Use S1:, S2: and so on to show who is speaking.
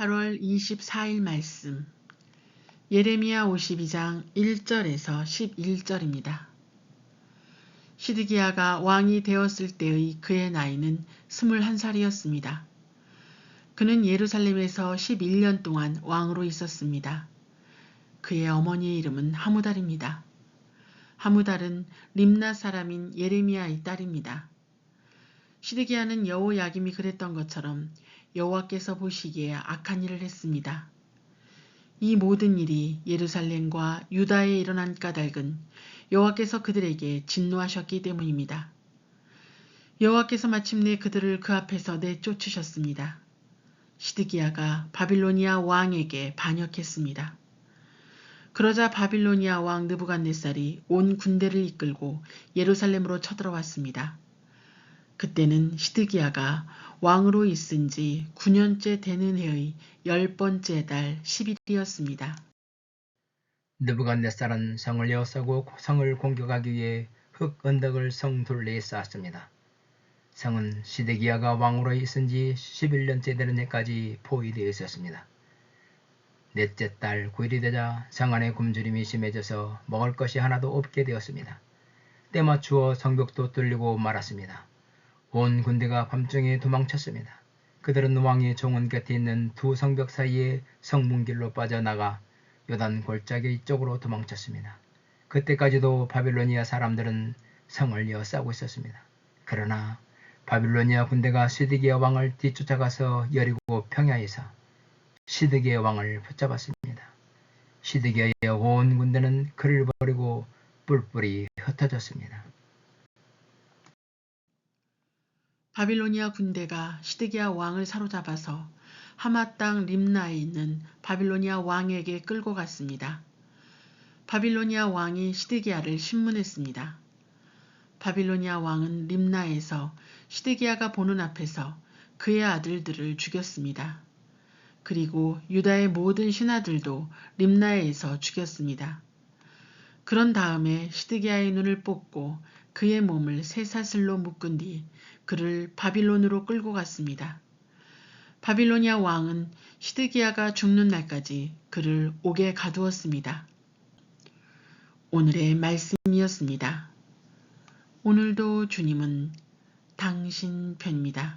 S1: 8월 24일 말씀 예레미야 52장 1절에서 11절입니다. 시드기야가 왕이 되었을 때의 그의 나이는 21살이었습니다. 그는 예루살렘에서 11년 동안 왕으로 있었습니다. 그의 어머니의 이름은 하무달입니다. 하무달은 림나 사람인 예레미야의 딸입니다. 시드기야는 여호야김이 그랬던 것처럼 여호와께서 보시기에 악한 일을 했습니다. 이 모든 일이 예루살렘과 유다에 일어난 까닭은 여호와께서 그들에게 진노하셨기 때문입니다. 여호와께서 마침내 그들을 그 앞에서 내쫓으셨습니다. 시드기야가 바빌로니아 왕에게 반역했습니다. 그러자 바빌로니아 왕 느부갓네살이 온 군대를 이끌고 예루살렘으로 쳐들어왔습니다. 그때는 시드기야가 왕으로 있은 지 9년째 되는 해의 열 번째 달 10일이었습니다.
S2: 느부갓네살은 성을 에워싸고 성을 공격하기 위해 흙 언덕을 성 둘레에 쌓았습니다. 성은 시드기야가 왕으로 있은 지 11년째 되는 해까지 포위되어 있었습니다. 넷째 달 9일이 되자 성 안에 굶주림이 심해져서 먹을 것이 하나도 없게 되었습니다. 때맞추어 성벽도 뚫리고 말았습니다. 온 군대가 밤중에 도망쳤습니다. 그들은 왕의 종원 곁에 있는 두 성벽 사이에 성문길로 빠져나가 요단 골짜기 이쪽으로 도망쳤습니다. 그때까지도 바빌로니아 사람들은 성을 에워싸고 있었습니다. 그러나 바빌로니아 군대가 시드기야 왕을 뒤쫓아가서 여리고 평야에서 시드기야 왕을 붙잡았습니다. 시드기야의 온 군대는 그를 버리고 뿔뿔이 흩어졌습니다.
S1: 바빌로니아 군대가 시드기야 왕을 사로잡아서 하마 땅 림나에 있는 바빌로니아 왕에게 끌고 갔습니다. 바빌로니아 왕이 시드기야를 신문했습니다. 바빌로니아 왕은 림나에서 시드기야가 보는 앞에서 그의 아들들을 죽였습니다. 그리고 유다의 모든 신하들도 림나에서 죽였습니다. 그런 다음에 시드기야의 눈을 뽑고 그의 몸을 쇠사슬로 묶은 뒤 그를 바빌론으로 끌고 갔습니다. 바빌로니아 왕은 시드기야가 죽는 날까지 그를 옥에 가두었습니다. 오늘의 말씀이었습니다. 오늘도 주님은 당신 편입니다.